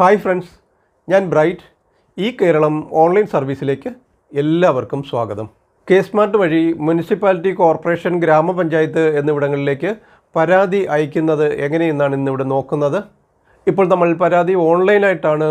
Hi friends ഞാൻ bright. ഈ Keralam online സർവീസിലേക്ക് എല്ലാവർക്കും സ്വാഗതം. കെ സ്മാർട്ട് വഴി മുനിസിപ്പാലിറ്റി കോർപ്പറേഷൻ ഗ്രാമപഞ്ചായത്ത് എന്നിവിടങ്ങളിലേക്ക് പരാതി അയക്കുന്നത് എങ്ങനെയെന്നാണ് ഇന്നിവിടെ നോക്കുന്നത്. ഇപ്പോൾ നമ്മൾ പരാതി ഓൺലൈനായിട്ടാണ്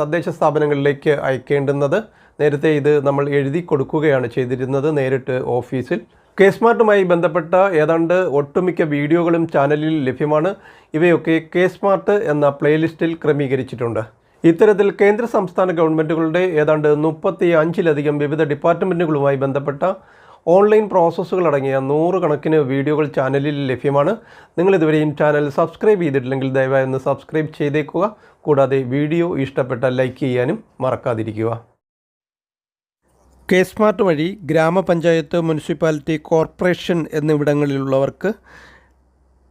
തദ്ദേശ സ്ഥാപനങ്ങളിലേക്ക് അയക്കേണ്ടുന്നത്. നേരത്തെ ഇത് നമ്മൾ എഴുതി കൊടുക്കുകയാണ് ചെയ്തിരുന്നത് നേരിട്ട് ഓഫീസിൽ. കെ സ്മാർട്ടുമായി ബന്ധപ്പെട്ട ഏതാണ്ട് ഒട്ടുമിക്ക വീഡിയോകളും ചാനലിൽ ലഭ്യമാണ്. ഇവയൊക്കെ കെ സ്മാർട്ട് എന്ന പ്ലേലിസ്റ്റിൽ ക്രമീകരിച്ചിട്ടുണ്ട്. ഇത്തരത്തിൽ കേന്ദ്ര സംസ്ഥാന ഗവൺമെന്റുകളുടെ ഏതാണ്ട് മുപ്പത്തി അഞ്ചിലധികം വിവിധ ഡിപ്പാർട്ട്മെന്റുകളുമായി ബന്ധപ്പെട്ട ഓൺലൈൻ പ്രോസസ്സുകൾ അടങ്ങിയ നൂറുകണക്കിന് വീഡിയോകൾ ചാനലിൽ ലഭ്യമാണ്. നിങ്ങൾ ഇതുവരെയും ചാനൽ സബ്സ്ക്രൈബ് ചെയ്തിട്ടില്ലെങ്കിൽ ദയവായി ഒന്ന് സബ്സ്ക്രൈബ് ചെയ്തേക്കുക. കൂടാതെ വീഡിയോ ഇഷ്ടപ്പെട്ട ലൈക്ക് ചെയ്യാനും മറക്കാതിരിക്കുക. കെ സ്മാർട്ട് വഴി ഗ്രാമപഞ്ചായത്ത് മുനിസിപ്പാലിറ്റി കോർപ്പറേഷൻ എന്നിവിടങ്ങളിലുള്ളവർക്ക്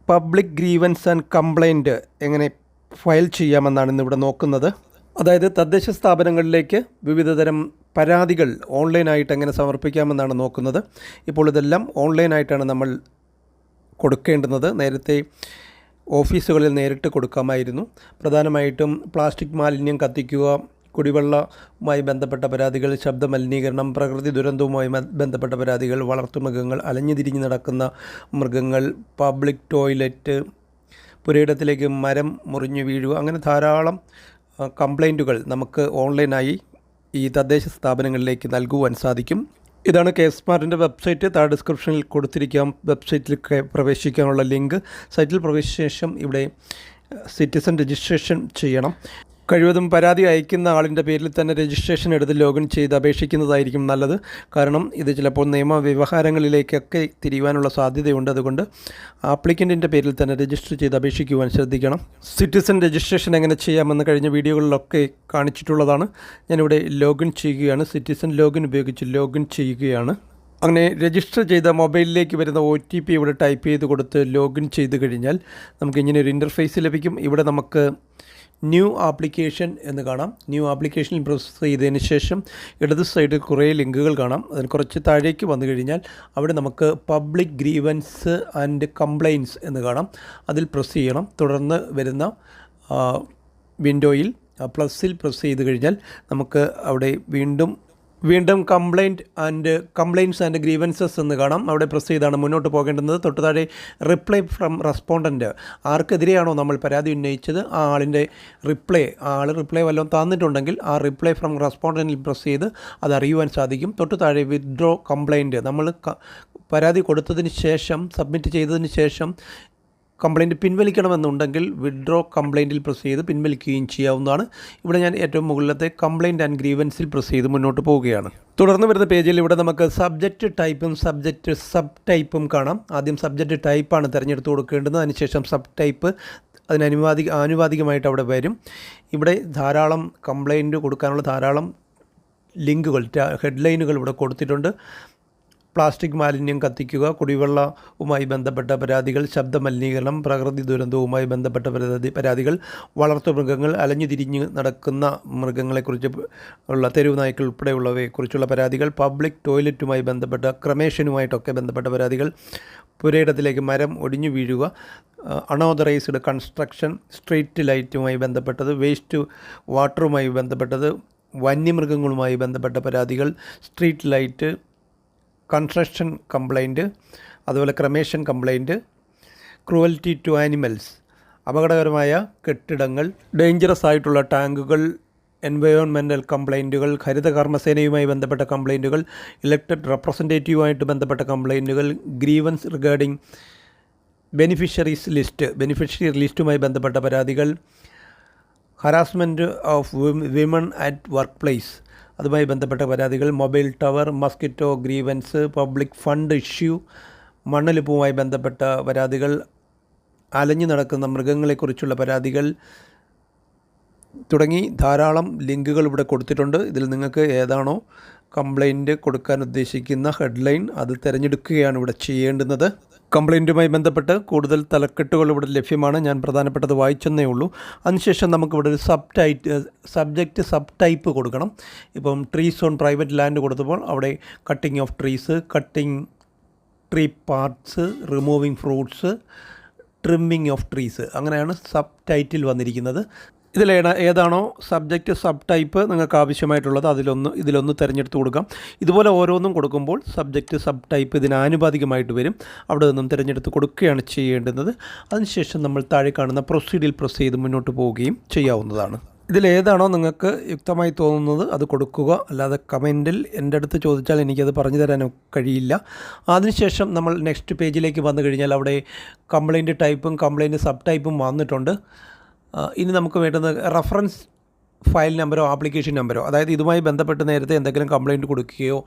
പബ്ലിക് ഗ്രീവൻസ് ആൻഡ് കംപ്ലൈന്റ് എങ്ങനെ ഫയൽ ചെയ്യാമെന്നാണ് ഇന്നിവിടെ നോക്കുന്നത്. അതായത് തദ്ദേശ സ്ഥാപനങ്ങളിലേക്ക് വിവിധതരം പരാതികൾ ഓൺലൈനായിട്ട് എങ്ങനെ സമർപ്പിക്കാമെന്നാണ് നോക്കുന്നത്. ഇപ്പോൾ ഇതെല്ലാം ഓൺലൈനായിട്ടാണ് നമ്മൾ കൊടുക്കേണ്ടുന്നത്. നേരത്തെ ഓഫീസുകളിൽ നേരിട്ട് കൊടുക്കാമായിരുന്നു. പ്രധാനമായിട്ടും പ്ലാസ്റ്റിക് മാലിന്യം കത്തിക്കുക കുടിവെള്ളവുമായി ബന്ധപ്പെട്ട പരാതികൾ ശബ്ദ മലിനീകരണം പ്രകൃതി ദുരന്തവുമായി ബന്ധപ്പെട്ട പരാതികൾ വളർത്തുമൃഗങ്ങൾ അലഞ്ഞു തിരിഞ്ഞ് നടക്കുന്ന മൃഗങ്ങൾ പബ്ലിക് ടോയ്ലറ്റ് പുരയിടത്തിലേക്ക് മരം മുറിഞ്ഞു വീഴുക അങ്ങനെ ധാരാളം കംപ്ലൈന്റുകൾ നമുക്ക് ഓൺലൈനായി ഈ തദ്ദേശ സ്ഥാപനങ്ങളിലേക്ക് നൽകുവാൻ സാധിക്കും. ഇതാണ് കെ സ്മാർട്ടിന്റെ വെബ്സൈറ്റ്. താഴെ ഡിസ്ക്രിപ്ഷനിൽ കൊടുത്തിരിക്കാം. വെബ്സൈറ്റിൽ പ്രവേശിക്കാനുള്ള ലിങ്ക്. സൈറ്റിൽ പ്രവേശിച്ച ശേഷം ഇവിടെ സിറ്റിസൺ രജിസ്ട്രേഷൻ ചെയ്യണം. കഴിവതും പരാതി അയക്കുന്ന ആളിന്റെ പേരിൽ തന്നെ രജിസ്ട്രേഷൻ എടുത്ത് ലോഗിൻ ചെയ്ത് അപേക്ഷിക്കുന്നതായിരിക്കും നല്ലത്. കാരണം ഇത് ചിലപ്പോൾ നിയമവ്യവഹാരങ്ങളിലേക്കൊക്കെ തിരിയുവാനുള്ള സാധ്യതയുണ്ട്. അതുകൊണ്ട് ആപ്ലിക്കന്റിന്റെ പേരിൽ തന്നെ രജിസ്റ്റർ ചെയ്ത് അപേക്ഷിക്കുവാൻ ശ്രദ്ധിക്കണം. സിറ്റിസൺ രജിസ്ട്രേഷൻ എങ്ങനെ ചെയ്യാമെന്ന് കഴിഞ്ഞ വീഡിയോകളിലൊക്കെ കാണിച്ചിട്ടുള്ളതാണ്. ഞാനിവിടെ ലോഗിൻ ചെയ്യുകയാണ്. സിറ്റിസൺ ലോഗിൻ ഉപയോഗിച്ച് ലോഗിൻ ചെയ്യുകയാണ്. അങ്ങനെ രജിസ്റ്റർ ചെയ്ത മൊബൈലിലേക്ക് വരുന്ന ഒ ടി പി ഇവിടെ ടൈപ്പ് ചെയ്ത് കൊടുത്ത് ലോഗിൻ ചെയ്ത് കഴിഞ്ഞാൽ നമുക്ക് ഇങ്ങനെ ഒരു ഇന്റർഫേസ് ലഭിക്കും. ഇവിടെ നമുക്ക് ന്യൂ ആപ്ലിക്കേഷൻ എന്ന് കാണാം. ന്യൂ ആപ്ലിക്കേഷനിൽ പ്രസ് ചെയ്തതിന് ശേഷം ഇടത് സൈഡിൽ കുറേ ലിങ്കുകൾ കാണാം. അതിന് കുറച്ച് താഴേക്ക് വന്നു കഴിഞ്ഞാൽ അവിടെ നമുക്ക് പബ്ലിക് ഗ്രീവൻസ് ആൻഡ് കംപ്ലൈൻസ് എന്ന് കാണാം. അതിൽ പ്രസ് ചെയ്യണം. തുടർന്ന് വരുന്ന വിൻഡോയിൽ പ്ലസ്സിൽ പ്രസ് ചെയ്ത് കഴിഞ്ഞാൽ നമുക്ക് അവിടെ വീണ്ടും വീണ്ടും complaint and complaints and grievances എന്ന് കാണാം. അവിടെ പ്രസ് ചെയ്താണ് മുന്നോട്ട് പോകേണ്ടുന്നത് തൊട്ടുതാഴെ റിപ്ലൈ ഫ്രം റെസ്പോണ്ടന്റ് ആർക്കെതിരെയാണോ നമ്മൾ പരാതി ഉന്നയിച്ചത്? ആ ആളിന്റെ റിപ്ലൈ ആ ആൾ റിപ്ലൈ വല്ലതും തന്നിട്ടുണ്ടെങ്കിൽ ആ റിപ്ലൈ ഫ്രം റെസ്പോണ്ടന്റിൽ പ്രസ് ചെയ്ത് അത് അറിയുവാൻ സാധിക്കും. തൊട്ടു താഴെ വിത്ഡ്രോ കംപ്ലൈന്റ് നമ്മൾ പരാതി കൊടുത്തതിന് ശേഷം സബ്മിറ്റ് ചെയ്തതിന് ശേഷം കംപ്ലൈന്റ് പിൻവലിക്കണമെന്നുണ്ടെങ്കിൽ വിഡ്രോ കംപ്ലൈന്റിൽ പ്രസ് ചെയ്ത് പിൻവലിക്കുകയും ചെയ്യാവുന്നതാണ്. ഇവിടെ ഞാൻ ഏറ്റവും മുകളിലത്തെ കംപ്ലൈന്റ് ആൻഡ് ഗ്രീവൻസിൽ പ്രസ് ചെയ്ത് മുന്നോട്ട് പോവുകയാണ്. തുടർന്ന് വരുന്ന പേജിൽ ഇവിടെ നമുക്ക് സബ്ജക്റ്റ് ടൈപ്പും സബ്ജക്റ്റ് സബ് ടൈപ്പും കാണാം. ആദ്യം സബ്ജക്റ്റ് ടൈപ്പാണ് തിരഞ്ഞെടുത്ത് കൊടുക്കേണ്ടത്. അതിനുശേഷം സബ് ടൈപ്പ് അതിന് ആനുപാതികമായിട്ട് അവിടെ വരും. ഇവിടെ ധാരാളം കംപ്ലൈന്റ് കൊടുക്കാനുള്ള ധാരാളം ലിങ്കുകൾ ഹെഡ്ലൈനുകൾ ഇവിടെ കൊടുത്തിട്ടുണ്ട്. പ്ലാസ്റ്റിക് മാലിന്യം കത്തിക്കുക കുടിവെള്ളവുമായി ബന്ധപ്പെട്ട പരാതികൾ ശബ്ദമലിനീകരണം പ്രകൃതി ദുരന്തവുമായി ബന്ധപ്പെട്ട പരാതി പരാതികൾ വളർത്തുമൃഗങ്ങൾ അലഞ്ഞു തിരിഞ്ഞ് നടക്കുന്ന മൃഗങ്ങളെക്കുറിച്ച് ഉള്ള തെരുവ് നായ്ക്കൾ ഉൾപ്പെടെയുള്ളവയെക്കുറിച്ചുള്ള പരാതികൾ പബ്ലിക് ടോയ്ലറ്റുമായി ബന്ധപ്പെട്ട ക്രമേഷനുമായിട്ടൊക്കെ ബന്ധപ്പെട്ട പരാതികൾ പുരയിടത്തിലേക്ക് മരം ഒടിഞ്ഞു വീഴുക അണോതറൈസ്ഡ് കൺസ്ട്രക്ഷൻ സ്ട്രീറ്റ് ലൈറ്റുമായി ബന്ധപ്പെട്ടത് വേസ്റ്റ് വാട്ടറുമായി ബന്ധപ്പെട്ടത് വന്യമൃഗങ്ങളുമായി ബന്ധപ്പെട്ട പരാതികൾ സ്ട്രീറ്റ് ലൈറ്റ് കൺസ്ട്രക്ഷൻ കംപ്ലൈന്റ് അതുപോലെ cremation complaint cruelty to animals അപകടകരമായ കെട്ടിടങ്ങൾ ഡേഞ്ചറസ് ആയിട്ടുള്ള ടാങ്കുകൾ എൻവയോൺമെന്റൽ കംപ്ലൈന്റുകൾ ഹരിത കർമ്മസേനയുമായി ബന്ധപ്പെട്ട കംപ്ലൈന്റുകൾ ഇലക്ടഡ് റെപ്രസെന്റേറ്റീവുമായിട്ട് ബന്ധപ്പെട്ട കംപ്ലൈന്റുകൾ grievance regarding beneficiaries list beneficiary ലിസ്റ്റുമായി ബന്ധപ്പെട്ട പരാതികൾ harassment of women at work place അതുമായി ബന്ധപ്പെട്ട പരാതികൾ mobile tower mosquito grievance public fund issue മണ്ണൊലിപ്പുമായി ബന്ധപ്പെട്ട പരാതികൾ അലഞ്ഞു നടക്കുന്ന മൃഗങ്ങളെക്കുറിച്ചുള്ള പരാതികൾ തുടങ്ങി ധാരാളം ലിങ്കുകൾ ഇവിടെ കൊടുത്തിട്ടുണ്ട്. ഇതിൽ നിങ്ങൾക്ക് ഏതാണോ കംപ്ലൈന്റ് കൊടുക്കാൻ ഉദ്ദേശിക്കുന്ന ഹെഡ്ലൈൻ അത് തിരഞ്ഞെടുക്കുകയാണ് ഇവിടെ ചെയ്യേണ്ടുന്നത്. കംപ്ലൈന്റുമായി ബന്ധപ്പെട്ട് കൂടുതൽ തലക്കെട്ടുകൾ ഇവിടെ ലഭ്യമാണ്. ഞാൻ പ്രധാനപ്പെട്ടത് വായിച്ചെന്നേ ഉള്ളൂ. അതിനുശേഷം നമുക്കിവിടെ ഒരു sub tight subject subtype കൊടുക്കണം. ഇപ്പം ട്രീസ് ഓൺ പ്രൈവറ്റ് ലാൻഡ് കൊടുത്തപ്പോൾ അവിടെ cutting of trees cutting tree parts removing fruits trimming of trees അങ്ങനെയാണ് സബ് ടൈറ്റിൽ വന്നിരിക്കുന്നത്. ഇതിലേണ ഏതാണോ സബ്ജക്റ്റ് സബ് ടൈപ്പ് നിങ്ങൾക്ക് ആവശ്യമായിട്ടുള്ളത് അതിലൊന്ന് ഇതിലൊന്ന് തിരഞ്ഞെടുത്ത് കൊടുക്കാം. ഇതുപോലെ ഓരോന്നും കൊടുക്കുമ്പോൾ സബ്ജക്റ്റ് സബ് ടൈപ്പ് ഇതിന് ആനുപാതികമായിട്ട് വരും. അവിടെ നിന്നും തിരഞ്ഞെടുത്ത് കൊടുക്കുകയാണ് ചെയ്യേണ്ടുന്നത്. അതിനുശേഷം നമ്മൾ താഴെ കാണുന്ന പ്രൊസീഡിൽ പ്രൊസ് ചെയ്ത് മുന്നോട്ട് പോവുകയും ചെയ്യാവുന്നതാണ്. ഇതിലേതാണോ നിങ്ങൾക്ക് യുക്തമായി തോന്നുന്നത് അത് കൊടുക്കുക. അല്ലാതെ കമന്റിൽ എന്റെ അടുത്ത് ചോദിച്ചാൽ എനിക്കത് പറഞ്ഞു തരാൻ കഴിയില്ല. അതിനുശേഷം നമ്മൾ നെക്സ്റ്റ് പേജിലേക്ക് വന്നു കഴിഞ്ഞാൽ അവിടെ കംപ്ലൈന്റ് ടൈപ്പും കംപ്ലൈന്റ് സബ് ടൈപ്പും വന്നിട്ടുണ്ട്. ഇനി നമുക്ക് വേണ്ടുന്ന റഫറൻസ് ഫയൽ നമ്പറോ ആപ്ലിക്കേഷൻ നമ്പറോ അതായത് ഇതുമായി ബന്ധപ്പെട്ട് നേരത്തെ എന്തെങ്കിലും കംപ്ലയിന്റ് കൊടുക്കുകയോ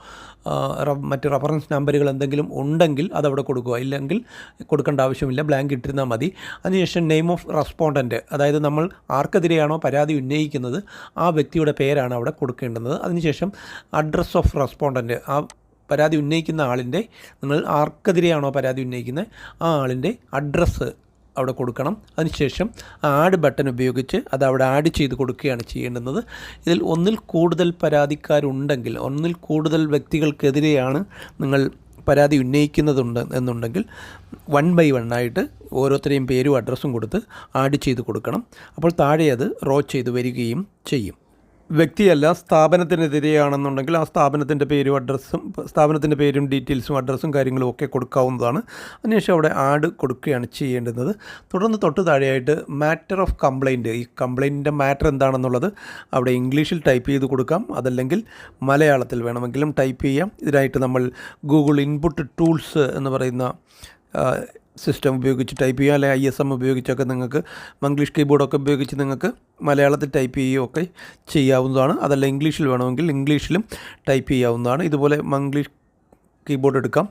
മറ്റ് റഫറൻസ് നമ്പറുകൾ എന്തെങ്കിലും ഉണ്ടെങ്കിൽ അതവിടെ കൊടുക്കുക. ഇല്ലെങ്കിൽ കൊടുക്കേണ്ട ആവശ്യമില്ല. ബ്ലാങ്ക് ഇട്ടിരുന്നാൽ മതി. അതിനുശേഷം നെയിം ഓഫ് റെസ്പോണ്ടന്റ് അതായത് നമ്മൾ ആർക്കെതിരെയാണോ പരാതി ഉന്നയിക്കുന്നത് ആ വ്യക്തിയുടെ പേരാണ് അവിടെ കൊടുക്കേണ്ടുന്നത്. അതിനുശേഷം അഡ്രസ്സ് ഓഫ് റെസ്പോണ്ടന്റ് ആ പരാതി ഉന്നയിക്കുന്ന ആളിന്റെ നിങ്ങൾ ആർക്കെതിരെയാണോ പരാതി ഉന്നയിക്കുന്നത് ആ ആളിന്റെ അഡ്രസ്സ് അവിടെ കൊടുക്കണം. അതിനുശേഷം ആഡ് ബട്ടൺ ഉപയോഗിച്ച് അത് അവിടെ ആഡ് ചെയ്ത് കൊടുക്കുകയാണ് ചെയ്യേണ്ടുന്നത്. ഇതിൽ ഒന്നിൽ കൂടുതൽ പരാതിക്കാരുണ്ടെങ്കിൽ ഒന്നിൽ കൂടുതൽ വ്യക്തികൾക്കെതിരെയാണ് നിങ്ങൾ പരാതി ഉന്നയിക്കുന്നതുണ്ട് എന്നുണ്ടെങ്കിൽ വൺ ബൈ വൺ ആയിട്ട് ഓരോരുത്തരെയും പേരും അഡ്രസ്സും കൊടുത്ത് ആഡ് ചെയ്ത് കൊടുക്കണം. അപ്പോൾ താഴെ അത് റോ ചെയ്ത് വരികയും ചെയ്യും. വ്യക്തിയല്ല സ്ഥാപനത്തിനെതിരെയാണെന്നുണ്ടെങ്കിൽ ആ സ്ഥാപനത്തിന്റെ പേരും അഡ്രസ്സും സ്ഥാപനത്തിന്റെ പേരും ഡീറ്റെയിൽസും അഡ്രസ്സും കാര്യങ്ങളും ഒക്കെ കൊടുക്കാവുന്നതാണ്. അതിനുശേഷം അവിടെ ആഡ് കൊടുക്കുകയാണ് ചെയ്യേണ്ടുന്നത്. തുടർന്ന് തൊട്ട് താഴെയായിട്ട് മാറ്റർ ഓഫ് കംപ്ലൈന്റ്. ഈ കംപ്ലൈന്റിന്റെ മാറ്റർ എന്താണെന്നുള്ളത് അവിടെ ഇംഗ്ലീഷിൽ ടൈപ്പ് ചെയ്ത് കൊടുക്കാം. അതല്ലെങ്കിൽ മലയാളത്തിൽ വേണമെങ്കിലും ടൈപ്പ് ചെയ്യാം. ഇതിനായിട്ട് നമ്മൾ ഗൂഗിൾ ഇൻപുട്ട് ടൂൾസ് എന്ന് പറയുന്ന സിസ്റ്റം ഉപയോഗിച്ച് ടൈപ്പ് ചെയ്യുക അല്ലെങ്കിൽ ഐ എസ് എം ഉപയോഗിച്ചൊക്കെ നിങ്ങൾക്ക് മംഗ്ലീഷ് കീബോർഡൊക്കെ ഉപയോഗിച്ച് നിങ്ങൾക്ക് മലയാളത്തിൽ ടൈപ്പ് ചെയ്യുകയൊക്കെ ചെയ്യാവുന്നതാണ്. അതല്ല ഇംഗ്ലീഷിൽ വേണമെങ്കിൽ ഇംഗ്ലീഷിലും ടൈപ്പ് ചെയ്യാവുന്നതാണ്. ഇതുപോലെ മംഗ്ലീഷ് കീബോർഡ് എടുക്കാം.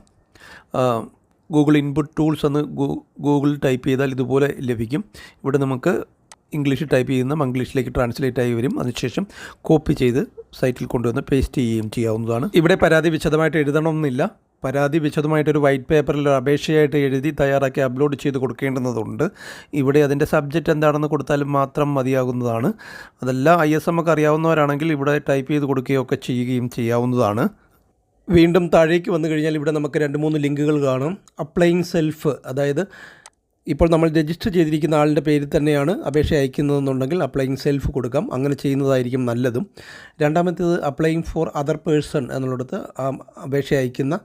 ഗൂഗിൾ ഇൻപുട്ട് ടൂൾസ് എന്ന് ഗൂ- ഗൂഗിളിൽ ടൈപ്പ് ചെയ്താൽ ഇതുപോലെ ലഭിക്കും. ഇവിടെ നമുക്ക് ഇംഗ്ലീഷിൽ ടൈപ്പ് ചെയ്യുന്ന മംഗ്ലീഷിലേക്ക് ട്രാൻസ്ലേറ്റ് ആയി വരും. അതിനുശേഷം കോപ്പി ചെയ്ത് സൈറ്റിൽ കൊണ്ടുവന്ന് പേസ്റ്റ് ചെയ്യുകയും ചെയ്യാവുന്നതാണ്. ഇവിടെ പരാതി വിശദമായിട്ട് എഴുതണമെന്നില്ല. പരാതി വിശദമായിട്ടൊരു വൈറ്റ് പേപ്പറിൽ അപേക്ഷയായിട്ട് എഴുതി തയ്യാറാക്കി അപ്ലോഡ് ചെയ്ത് കൊടുക്കേണ്ടുന്നതുണ്ട്. ഇവിടെ അതിന്റെ സബ്ജക്റ്റ് എന്താണെന്ന് കൊടുത്താലും മാത്രം മതിയാകുന്നതാണ്. അതെല്ലാം ഐ എസ് എം ഒക്കെ അറിയാവുന്നവരാണെങ്കിൽ ഇവിടെ ടൈപ്പ് ചെയ്ത് കൊടുക്കുകയൊക്കെ ചെയ്യുകയും ചെയ്യാവുന്നതാണ്. വീണ്ടും താഴേക്ക് വന്നു കഴിഞ്ഞാൽ ഇവിടെ നമുക്ക് രണ്ട് മൂന്ന് ലിങ്കുകൾ കാണും. അപ്ലൈയിങ് സെൽഫ് അതായത് ഇപ്പോൾ നമ്മൾ രജിസ്റ്റർ ചെയ്തിരിക്കുന്ന ആളിന്റെ പേരിൽ തന്നെയാണ് അപേക്ഷ അയക്കുന്നതെന്നുണ്ടെങ്കിൽ അപ്ലൈയിങ് സെൽഫ് കൊടുക്കാം. അങ്ങനെ ചെയ്യുന്നതായിരിക്കും നല്ലതും. രണ്ടാമത്തേത് അപ്ലൈയിങ് ഫോർ അതർ പേഴ്സൺ എന്നുള്ളിടത്ത് അപേക്ഷ അയക്കുന്ന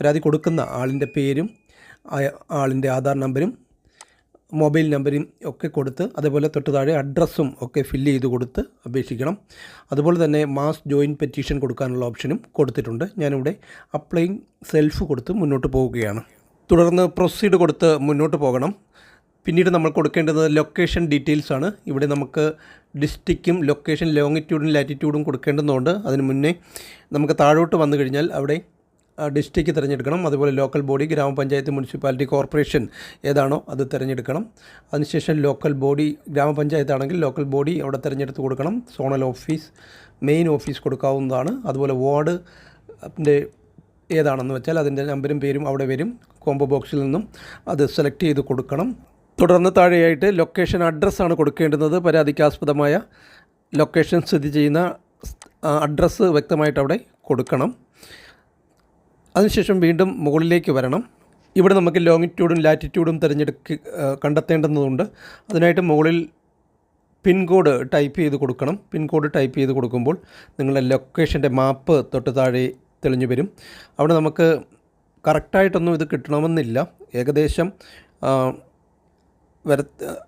പരാതി കൊടുക്കുന്ന ആളിന്റെ പേരും ആളിന്റെ ആധാർ നമ്പരും മൊബൈൽ നമ്പരും ഒക്കെ കൊടുത്ത് അതേപോലെ തൊട്ട് താഴെ അഡ്രസ്സും ഒക്കെ ഫില്ല് ചെയ്ത് കൊടുത്ത് അപേക്ഷിക്കണം. അതുപോലെ തന്നെ മാസ് ജോയിൻ പെറ്റീഷൻ കൊടുക്കാനുള്ള ഓപ്ഷനും കൊടുത്തിട്ടുണ്ട്. ഞാനിവിടെ അപ്ലൈയിങ് സെൽഫ് കൊടുത്ത് മുന്നോട്ട് പോവുകയാണ്. തുടർന്ന് പ്രൊസീഡ് കൊടുത്ത് മുന്നോട്ട് പോകണം. പിന്നീട് നമ്മൾ കൊടുക്കേണ്ടത് ലൊക്കേഷൻ ഡീറ്റെയിൽസ് ആണ്. ഇവിടെ നമുക്ക് ഡിസ്ട്രിക്റ്റും ലൊക്കേഷൻ ലോങ്ങിറ്റ്യൂഡും ലാറ്റിറ്റ്യൂഡും കൊടുക്കേണ്ടതുകൊണ്ട് അതിന് മുന്നേ നമുക്ക് താഴോട്ട് വന്നു കഴിഞ്ഞാൽ അവിടെ ഡിസ്ട്രിക്റ്റ് തിരഞ്ഞെടുക്കണം. അതുപോലെ local body grama panchayat municipality corporation ഏതാണോ അത് തിരഞ്ഞെടുക്കണം. അതിനുശേഷം ലോക്കൽ ബോഡി ഗ്രാമപഞ്ചായത്താണെങ്കിൽ ലോക്കൽ ബോഡി അവിടെ തിരഞ്ഞെടുത്ത് കൊടുക്കണം. സോണൽ ഓഫീസ് മെയിൻ ഓഫീസ് കൊടുക്കാവുന്നതാണ്. അതുപോലെ വാർഡ് ഏതാണെന്ന് വെച്ചാൽ അതിന്റെ നമ്പരും പേരും അവിടെ വരും. കോംബോ ബോക്സിൽ നിന്നും അത് സെലക്ട് ചെയ്ത് കൊടുക്കണം. തുടർന്ന് താഴെയായിട്ട് ലൊക്കേഷൻ അഡ്രസ്സാണ് കൊടുക്കേണ്ടുന്നത്. പരാതിക്കാസ്പദമായ ലൊക്കേഷൻ സ്ഥിതി ചെയ്യുന്ന അഡ്രസ്സ് വ്യക്തമായിട്ട് അവിടെ കൊടുക്കണം. അതിനുശേഷം വീണ്ടും മുകളിലേക്ക് വരണം. ഇവിടെ നമുക്ക് ലോങ്ങിറ്റ്യൂഡും ലാറ്റിറ്റ്യൂഡും തിരഞ്ഞെടുക്ക കണ്ടെത്തേണ്ടതുണ്ട് അതിനായിട്ട് മുകളിൽ പിൻകോഡ് ടൈപ്പ് ചെയ്ത് കൊടുക്കണം. പിൻകോഡ് ടൈപ്പ് ചെയ്ത് കൊടുക്കുമ്പോൾ നിങ്ങളുടെ ലൊക്കേഷന്റെ മാപ്പ് തൊട്ട് താഴെ തെളിഞ്ഞു വരും. അവിടെ നമുക്ക് കറക്റ്റായിട്ടൊന്നും ഇത് കിട്ടണമെന്നില്ല. ഏകദേശം വര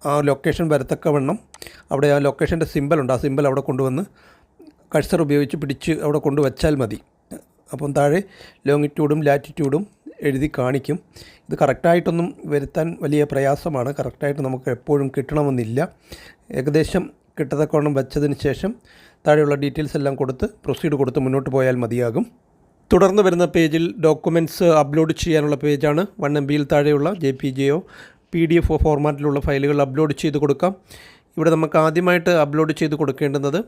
ആ ലൊക്കേഷൻ വരത്തക്കവണ്ണം അവിടെ ആ ലൊക്കേഷന്റെ സിമ്പലുണ്ട് ആ സിമ്പൽ അവിടെ കൊണ്ടുവന്ന് കഴ്സർ ഉപയോഗിച്ച് പിടിച്ച് അവിടെ കൊണ്ടുവച്ചാൽ മതി. അപ്പം താഴെ ലോങ്ങിറ്റ്യൂഡും ലാറ്റിറ്റ്യൂഡും എഴുതി കാണിക്കും. ഇത് കറക്റ്റായിട്ടൊന്നും വരുത്താൻ വലിയ പ്രയാസമാണ്. കറക്റ്റായിട്ട് നമുക്ക് എപ്പോഴും കിട്ടണമെന്നില്ല. ഏകദേശം കിട്ടത്തക്കവണ്ണം വെച്ചതിന് ശേഷം താഴെയുള്ള ഡീറ്റെയിൽസ് എല്ലാം കൊടുത്ത് പ്രൊസീഡ് കൊടുത്ത് മുന്നോട്ട് പോയാൽ മതിയാകും. തുടർന്ന് വരുന്ന പേജിൽ ഡോക്യുമെന്റ്സ് അപ്ലോഡ് ചെയ്യാനുള്ള പേജാണ്. വൺ എം ബിയിൽ താഴെയുള്ള ജെ പി ജെയോ പി ഡി എഫ് ഫോർമാറ്റിലുള്ള ഫയലുകൾ അപ്ലോഡ് ചെയ്ത് കൊടുക്കാം. ഇവിടെ നമുക്ക് ആദ്യമായിട്ട് അപ്ലോഡ് ചെയ്ത് കൊടുക്കേണ്ടുന്നത്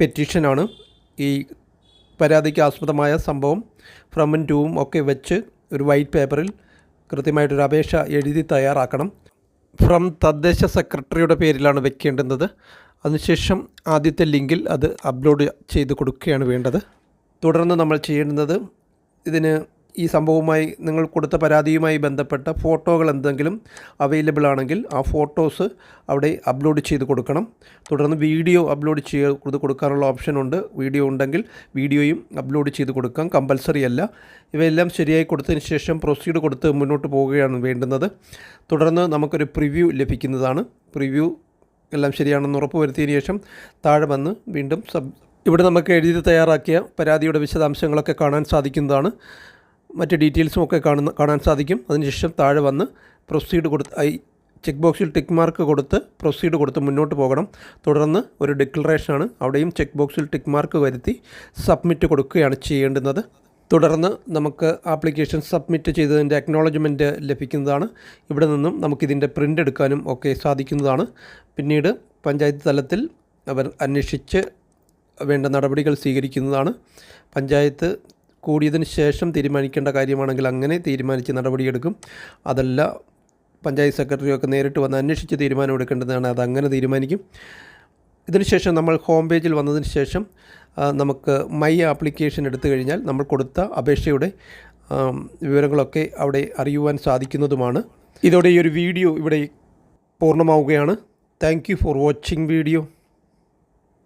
പെറ്റീഷനാണ്. ഈ പരാതിക്ക് ആസ്പദമായ സംഭവം ഫ്രമും ടൂവും ഒക്കെ വെച്ച് ഒരു വൈറ്റ് പേപ്പറിൽ കൃത്യമായിട്ടൊരു അപേക്ഷ എഴുതി തയ്യാറാക്കണം. ഫ്രം തദ്ദേശ സെക്രട്ടറിയുടെ പേരിലാണ് വെക്കേണ്ടുന്നത്. അതിനുശേഷം ആദ്യത്തെ ലിങ്കിൽ അത് അപ്ലോഡ് ചെയ്ത് കൊടുക്കുകയാണ് വേണ്ടത്. തുടർന്ന് നമ്മൾ ചെയ്യേണ്ടത് ഇതിന് ഈ സംഭവവുമായി നിങ്ങൾ കൊടുത്ത പരാതിയുമായി ബന്ധപ്പെട്ട ഫോട്ടോകൾ എന്തെങ്കിലും അവൈലബിൾ ആണെങ്കിൽ ആ ഫോട്ടോസ് അവിടെ അപ്ലോഡ് ചെയ്ത് കൊടുക്കണം. തുടർന്ന് വീഡിയോ അപ്ലോഡ് ചെയ്ത് കൊടുക്കാനുള്ള ഓപ്ഷൻ ഉണ്ട്. വീഡിയോ ഉണ്ടെങ്കിൽ വീഡിയോയും അപ്ലോഡ് ചെയ്ത് കൊടുക്കാം. കമ്പൽസറി അല്ല. ഇവയെല്ലാം ശരിയായി കൊടുത്തതിന് ശേഷം പ്രൊസീഡ് കൊടുത്ത് മുന്നോട്ട് പോവുകയാണ് വേണ്ടുന്നത്. തുടർന്ന് നമുക്കൊരു പ്രിവ്യൂ ലഭിക്കുന്നതാണ്. പ്രിവ്യൂ എല്ലാം ശരിയാണെന്ന് ഉറപ്പ് വരുത്തിയതിന് ശേഷം താഴെ വന്ന് വീണ്ടും സബ് ഇവിടെ നമുക്ക് എഴുതി തയ്യാറാക്കിയ പരാതിയുടെ വിശദാംശങ്ങളൊക്കെ കാണാൻ സാധിക്കുന്നതാണ്. മറ്റ് ഡീറ്റെയിൽസും ഒക്കെ കാണുന്ന കാണാൻ സാധിക്കും. അതിനുശേഷം താഴെ വന്ന് പ്രൊസീഡ് കൊടുത്ത് ചെക്ക് ബോക്സിൽ ടിക്ക് മാർക്ക് കൊടുത്ത് പ്രൊസീഡ് കൊടുത്ത് മുന്നോട്ട് പോകണം. തുടർന്ന് ഒരു ഡിക്ലറേഷനാണ് അവിടെയും ചെക്ക് ബോക്സിൽ ടിക്ക് മാർക്ക് വരുത്തി സബ്മിറ്റ് കൊടുക്കുകയാണ് ചെയ്യേണ്ടുന്നത്. തുടർന്ന് നമുക്ക് ആപ്ലിക്കേഷൻ സബ്മിറ്റ് ചെയ്തതിന്റെ അക്നോളജ്മെന്റ് ലഭിക്കുന്നതാണ്. ഇവിടെ നിന്നും നമുക്കിതിന്റെ പ്രിന്റ് എടുക്കാനും ഒക്കെ സാധിക്കുന്നതാണ്. പിന്നീട് പഞ്ചായത്ത് തലത്തിൽ അവർ അന്വേഷിച്ച് വേണ്ട നടപടികൾ സ്വീകരിക്കുന്നതാണ്. പഞ്ചായത്ത് കൂടിയതിന് ശേഷം തീരുമാനിക്കേണ്ട കാര്യമാണെങ്കിൽ അങ്ങനെ തീരുമാനിച്ച് നടപടിയെടുക്കും. അതല്ല പഞ്ചായത്ത് സെക്രട്ടറിയൊക്കെ നേരിട്ട് വന്ന് അന്വേഷിച്ച് തീരുമാനമെടുക്കേണ്ടതാണ് അത് അങ്ങനെ തീരുമാനിക്കും. ഇതിനുശേഷം നമ്മൾ ഹോം പേജിൽ വന്നതിന് ശേഷം നമുക്ക് മൈ ആപ്ലിക്കേഷൻ എടുത്തു കഴിഞ്ഞാൽ നമ്മൾ കൊടുത്ത അപേക്ഷയുടെ വിവരങ്ങളൊക്കെ അവിടെ അറിയുവാൻ സാധിക്കുന്നതുമാണ്. ഇതോടെ ഈ ഒരു വീഡിയോ ഇവിടെ പൂർണമാവുകയാണ്. Thank for watching video.